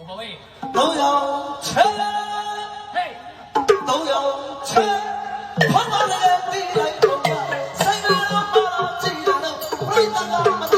我宝贝，都要钱，嘿，都要钱，跑到那个地来跑啊，谁来都跑到地来，为了我们。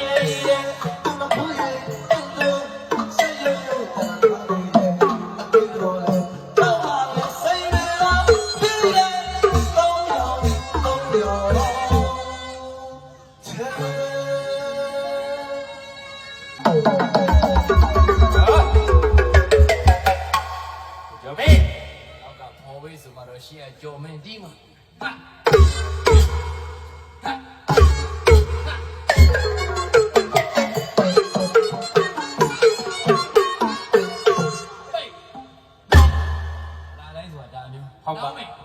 ကျော်မင်းနောက်ကခေါ်ပေးဆိုမှတော့ရှေ့ကကျော်မင်းဒီမှာဟာဟုတ်ပါ